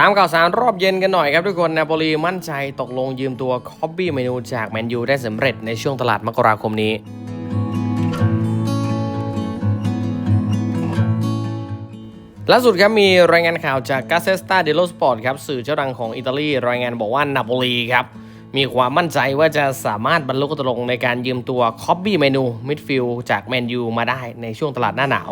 ตามข่าวสารรอบเย็นกันหน่อยครับทุกคนนาโปลีมั่นใจตกลงยืมตัวคอบบี้เมนูจากแมนยูได้สำเร็จในช่วงตลาดมกราคมนี้ล่าสุดครับมีรายงานข่าวจากกาเซสตาเดโลสปอร์ตครับสื่อเจ้าดังของอิตาลีรายงานบอกว่านาโปลีครับมีความมั่นใจว่าจะสามารถบรรลุตกลงในการยืมตัวคอบบี้เมนูมิดฟิลด์จากแมนยูมาได้ในช่วงตลาดหน้าหนาว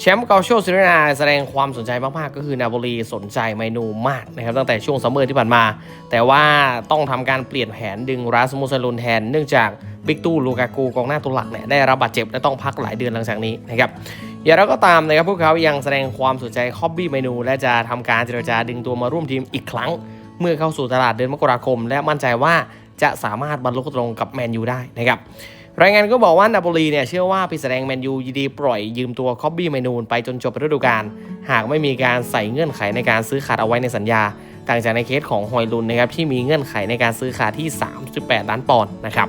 แชมป์เกาโชซิเรนาแสดงความสนใจมากๆ ก็คือนาโปลีสนใจเมนูมากนะครับตั้งแต่ช่วงซัมเมอร์ที่ผ่านมา แต่ว่าต้องทำการเปลี่ยนแผนดึงราสมุสลุนแทน เนื่องจากบิ๊กตู้ลูกากูกองหน้าตัวหลักเนี่ยได้รับบาดเจ็บและต้องพักหลายเดือนหลังจากนี้นะครับอย่างไรก็ตามนะครับพวกเขายังแสดงความสนใจคอบบี้เมนู และจะทำการเจรจาดึงตัวมาร่วมทีมอีกครั้ง เมื่อเข้าสู่ตลาดเดือนมกราคม และมั่นใจว่าจะสามารถบรรลุตรงกับแมนยูได้นะครับ รายงานก็บอกว่านาโปลีเนี่ยเชื่อว่าปีแสดงแมนยูยินดีปล่อยยืมตัวคอบบี้เมนูนไปจนจบฤดูกาลหากไม่มีการใส่เงื่อนไขในการซื้อขาดเอาไว้ในสัญญา ต่างจากในเคสของฮอยลุนนะครับที่มีเงื่อนไขในการซื้อขาดที่ 38 ล้านปอนด์นะครับ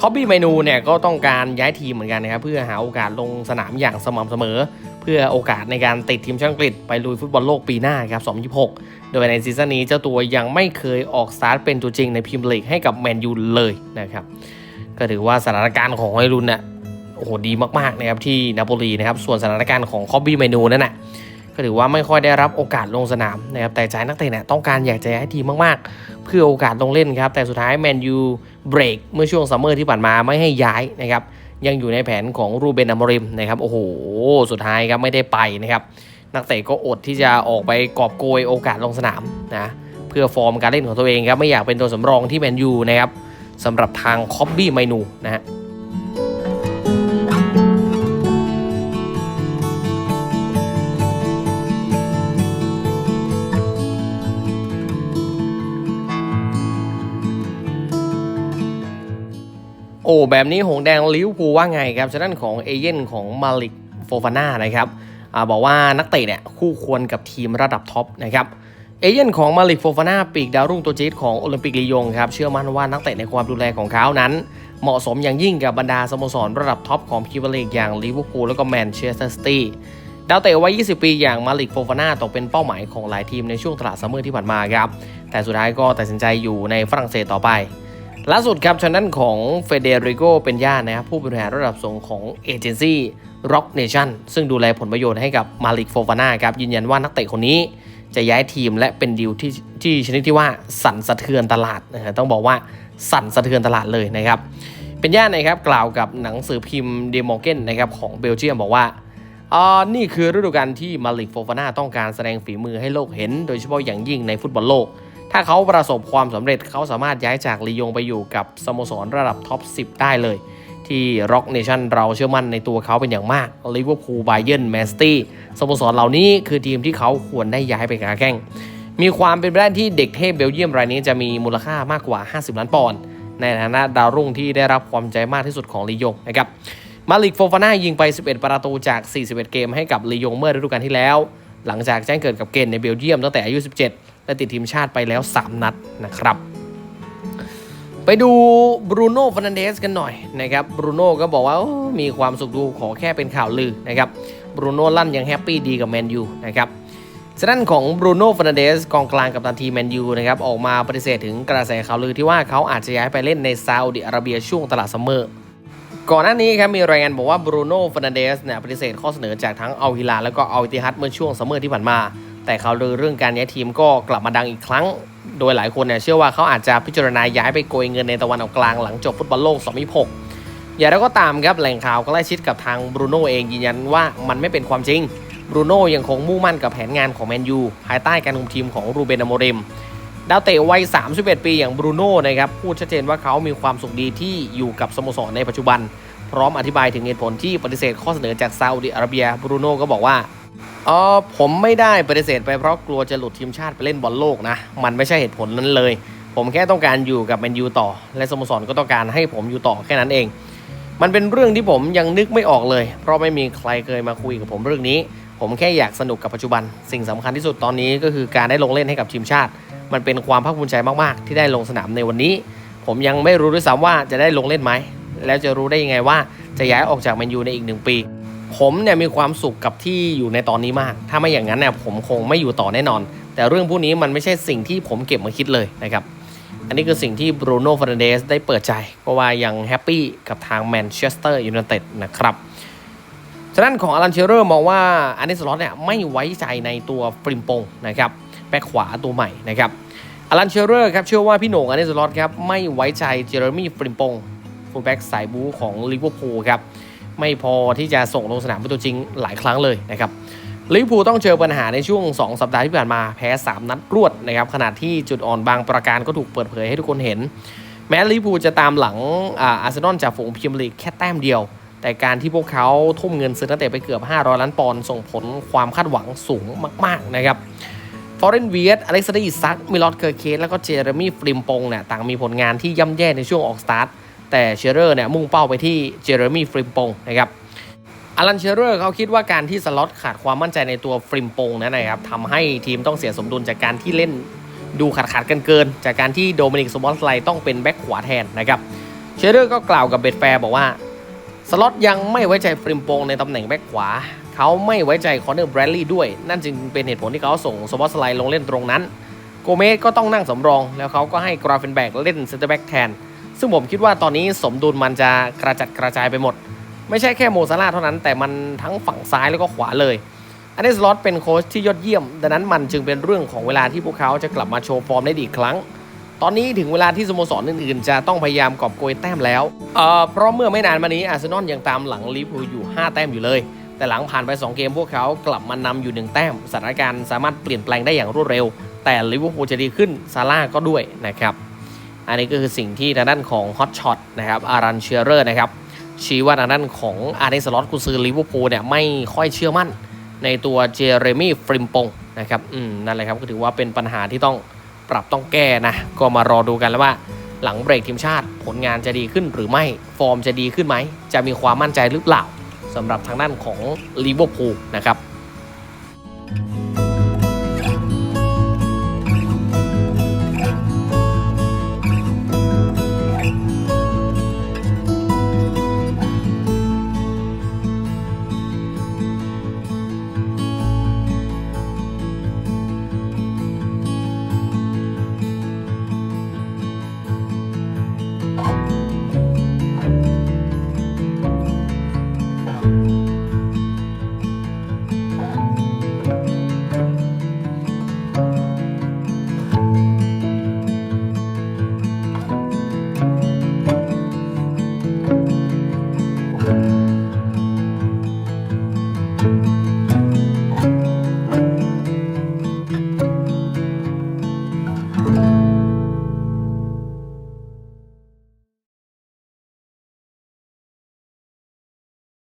คอบบี้เมนูเนี่ยก็ต้องการย้ายทีมเหมือนกันนะครับเพื่อหาโอกาสลงสนามอย่างสม่ำเสมอ เพื่อโอกาสในการติดทีมชาติอังกฤษไปลุยฟุตบอลโลกปีหน้าครับ 2026 โดยในซีซั่นนี้เจ้าตัวยังไม่เคยออกสตาร์ทเป็นตัวจริงในพรีเมียร์ลีกให้กับแมนยูเลยนะครับ ก็ถือว่าสถานการณ์ของไอรุนเนี่ยโอ้โหดีมากๆนะครับที่นาโปลีนะครับส่วนสถานการณ์ของคอบบี้เมนูนั่นน่ะก็ถือว่าไม่ค่อยได้รับโอกาสลงสนามนะครับแต่ใจนักเตะเนี่ยต้องการอยากจะให้ทีมมากๆ เพื่อโอกาสลงเล่นครับแต่สุดท้ายแมนยูเบรกเมื่อช่วงซัมเมอร์ที่ผ่านมาไม่ให้ย้ายนะครับยังอยู่ในแผนของรูเบนอามริมนะครับโอ้โหสุดท้ายครับไม่ได้ไปนะครับนักเตะก็อดที่จะออกไปกอบโกยโอกาสลงสนามนะเพื่อฟอร์มการเล่นของตัวเองครับไม่อยากเป็นตัวสำรองที่แมนยูนะครับ สำหรับทางคอบบี้เมนูนะฮะโอ้แบบนี้หงแดงลิวพูว่าไงครับฉะนั้นของเอเย่นของมาลิกโฟฟาน่านะครับอบอกว่านักเตะเนี่ยคู่ควรกับทีมระดับท็อปนะครับ เอเย่นของมาลิกโฟฟาน่าปีกดาวรุ่งตัวจี๊ดของโอลิมปิกลียงครับเชื่อมั่นว่านักเตะในความดูแลของเขานั้น เหมาะสมอย่างยิ่งกับบรรดาสโมสรระดับท็อปของพรีเมียร์ลีกอย่างลิเวอร์พูลและก็แมนเชสเตอร์ซิตี้ดาวเตะวัย 20 ปีอย่างมาลิกโฟฟาน่าตกเป็นเป้าหมายของหลายทีมในช่วงตลาดซัมเมอร์ที่ผ่านมาครับแต่สุดท้ายก็ตัดสินใจอยู่ในฝรั่งเศสต่อไปล่าสุดครับทางด้นของเฟเดริโกเป็นญาตินะครับผู้บริหารระดับสูงของเอเจนซี่ Rock Nation ซึ่งดูแลผลประโยชน์ให้กับมาลิกโฟฟาน่าครับยืนยันว่านักเตะคนนี้ จะย้ายทีมและเป็นดีลที่ที่ชนิดที่ว่าสั่นสะเทือนตลาดนะฮะต้องบอกว่าสั่นสะเทือนตลาดเลยนะครับ เป็นญาตินะครับกล่าวกับหนังสือพิมพ์เดโมเกนนะครับของเบลเยียมบอกว่าอ่านี่คือฤดูกาลที่มาลิกโฟฟาน่าต้องการแสดงฝีมือให้โลกเห็น โดยเฉพาะอย่างยิ่งในฟุตบอลโลก ถ้าเขาประสบความสำเร็จเขาสามารถย้ายจากลียงไปอยู่กับสโมสรระดับท็อป 10 ได้เลย ที่ Rock Nation เราเชื่อมั่นในตัวเขาเป็นอย่างมากลิเวอร์พูลไบเยนแมนสตี้สโมสรเหล่านี้คือทีมที่เขาควรได้ย้ายไปขาแข้งมีความเป็นไปได้ที่เด็กเทพเบลเยียมรายนี้จะมีมูลค่ามากกว่า 50 ล้านปอนด์ในฐานะดาวรุ่งที่ได้รับความใจมากที่สุดของลียงนะครับมาลิกโฟฟาน่ายิงไป 11 ประตูจาก 41 เกมให้กับลียงเมื่อฤดูกาลที่แล้ว หลังจากแจ้งเกิดกับเกณฑ์ในเบลเยียมตั้งแต่อายุ 17 และติดทีมชาติไปแล้ว 3 นัดนะครับ ไปดูบรูโน่ฟ r นันเดสกันหน่อยนะครับบรูโน่ก็บอกว่ามีความสุขดูขอแค่เป็นข่าวลือนะครับบรูโน่ลั่นยังแฮปปี้ดีกับแมนยูนะครับฉะนั้นของบรูโน่ฟ r นันเดสกองกลางกับตันทีแมนยูนะครับออกมาปฏิเสธถึงกระแสข่าวลือที่ว่าเขาอาจจะย้ายไปเล่นในซาอุดิอาระเบียช่วงตลาดซัมเมอร์ก่อนหน้านี้ครับมีรายงานบอกว่าบรูโน่ฟ r นันเดสเนี่ยปฏิเสธข้อเสนอจากทั้งอัลฮิลาแล้วก็อัลติฮัดเมื่อช่วงซัมเมอร์ที่ผ่านมา แต่ข่าวลือเรื่องการย้ายทีมก็กลับมาดังอีกครั้ง โดยหลายคนเนี่ยเชื่อว่าเขาอาจจะพิจารณาย้ายไปโกยเงินในตะวันออกกลางหลังจบฟุตบอลโลก 2026 อย่างไรก็ตามครับแหล่งข่าวใกล้ชิดกับทางบรูโน่เองยืนยันว่ามันไม่เป็นความจริงบรูโน่ยังคงมุ่งมั่นกับแผนงานของแมนยูภายใต้การคุมทีมของรูเบนอโมริมดาวเตะวัย 31 ปีอย่างบรูโน่นะครับพูดชัดเจนว่าเขามีความสุขดีที่อยู่กับสโมสรในปัจจุบัน พร้อมอธิบายถึงเหตุผลที่ปฏิเสธข้อเสนอจากซาอุดิอาระเบียบรูโน่ก็บอกว่า ออผมไม่ได้ปฏิเสธไปเพราะกลัวจะหลุดทีมชาติไปเล่นบอลโลกนะ มันไม่ใช่เหตุผลนั้นเลย ผมแค่ต้องการอยู่กับแมนยูต่อ และสโมสรก็ต้องการให้ผมอยู่ต่อแค่นั้นเอง มันเป็นเรื่องที่ผมยังนึกไม่ออกเลย เพราะไม่มีใครเคยมาคุยกับผมเรื่องนี้ ผมแค่อยากสนุกกับปัจจุบัน สิ่งสำคัญที่สุดตอนนี้ก็คือการได้ลงเล่นให้กับทีมชาติ มันเป็นความภาคภูมิใจมากๆ ที่ได้ลงสนามในวันนี้ ผมยังไม่รู้ด้วยซ้ำว่าจะได้ลงเล่นไหมแล้วจะรู้ได้ยังไงว่าจะย้ายออกจากแมนยูในอีกหนึ่งปี ผมเนี่ยมีความสุขกับที่อยู่ในตอนนี้มาก ถ้าไม่อย่างนั้นเนี่ยผมคงไม่อยู่ต่อแน่นอน แต่เรื่องพวกนี้มันไม่ใช่สิ่งที่ผมเก็บมาคิดเลยนะครับ อันนี้คือสิ่งที่บรูโน่ฟ r นเดสได้เปิดใจ เพราะว่ายังแฮปปี้กับทางแมนเชสเตอร์ยูไนเต็ดนะครับฉะนั้นของอลันเชอร์มองว่าอันนี้สล็อตเนี่ยไม่ไว้ใจในตัวฟริมปงนะครับแบ็คขวาตัวใหม่นะครับอลันเชอร์ครับเชื่อว่าพี่โหน่งอันนี้สล็อตครับไม่ไว้ใจเจอร์มี่ฟริมปงฟูลแบ็กสายบูของลิเวอร์พูลครับ ไม่พอที่จะส่งลงสนามเป็นตัวจริงหลายครั้งเลยนะครับลิเวอร์พูลต้องเจอปัญหาในช่วง 2 สัปดาห์ที่ผ่านมาแพ้ 3 นัดรวดนะครับขณะที่จุดอ่อนบางประการก็ถูกเปิดเผยให้ทุกคนเห็น แม้ลิเวอร์พูลจะตามหลังอาร์เซนอลจากฝูงพรีเมียร์ลีกแค่แต้มเดียว แต่การที่พวกเขาทุ่มเงินซื้อนักเตะไปเกือบ 500 ล้านปอนด์ส่งผลความคาดหวังสูงมาก ๆ นะครับฟอร์เรนเวียตอเล็กซานเดอร์อิซักมิลอตเคอร์เคสแล้วก็เจเรมี่ฟริมปงเนี่ยต่างมีผลงานที่ย่ำแย่ในช่วงออกสตาร์ท แต่เชเรอร์เนี่ยมุ่งเป้าไปที่เจเรมี่ฟริมปงนะครับอลันเชเรอร์เขาคิดว่าการที่สล็อตขาดความมั่นใจในตัวฟริมปงนั่นนะครับทำให้ทีมต้องเสียสมดุลจากการที่เล่นดูขาดขาดกันเกิน จากการที่โดมินิกสมอลสไลต้องเป็นแบ็คขวาแทนนะครับเชเรอร์ก็กล่าวกับเบดแฟร์บอกว่าสล็อตยังไม่ไว้ใจฟริมปงในตำแหน่งแบ็คขวา เขาไม่ไว้ใจคอนเนอร์แบรดลีย์ด้วย นั่นจึงเป็นเหตุผลที่เขาส่งสปอตสไลลงเล่นตรงนั้น โกเมสก็ต้องนั่งสำรอง แล้วเขาก็ให้กราเฟนแบกเล่นเซนเตอร์แบ็กแทน ซึ่งผมคิดว่าตอนนี้สมดุลมันจะกระจัดกระจายไปหมด ไม่ใช่แค่โมซาร่าเท่านั้น แต่มันทั้งฝั่งซ้ายแล้วก็ขวาเลย อันนี้สล็อตเป็นโค้ชที่ยอดเยี่ยม ดังนั้นมันจึงเป็นเรื่องของเวลาที่พวกเขาจะกลับมาโชว์ฟอร์มได้อีกครั้ง ตอนนี้ถึงเวลาที่สโมสรอื่นๆ จะต้องพยายามกอบโกยแต้มแล้วเเพราะเมื่อไม่นานมานี้อาร์เซนอลยังตามหลังลิเวอร์พูลอยู่ 5 แต้มอยู่เลย แต่หลังผ่านไป 2 เกมพวกเขากลับมานำอยู่1แต้มสถานการณ์สามารถเปลี่ยนแปลงได้อย่างรวดเร็ว แต่ลิเวอร์พูลจะดีขึ้นซาร่าก็ด้วยนะครับ อันนี้ก็คือสิ่งที่ทางด้านของฮอตช็อตนะครับอารันเชียเรอร์นะครับชี้ว่าทางด้านของอาร์เนสล็อตกุซือลิเวอร์พูลเนี่ยไม่ค่อยเชื่อมั่นในตัวเจเรมี่ฟริมปงนะครับอืมนั่นแหละครับก็ถือว่าเป็นปัญหาที่ต้องปรับต้องแก้นะ ก็มารอดูกันแล้วว่าหลังเบรกทีมชาติ ผลงานจะดีขึ้นหรือไม่ฟอร์มจะดีขึ้นไหม จะมีความมั่นใจหรือเปล่าสำหรับทางด้านของลิเวอร์พูลนะครับ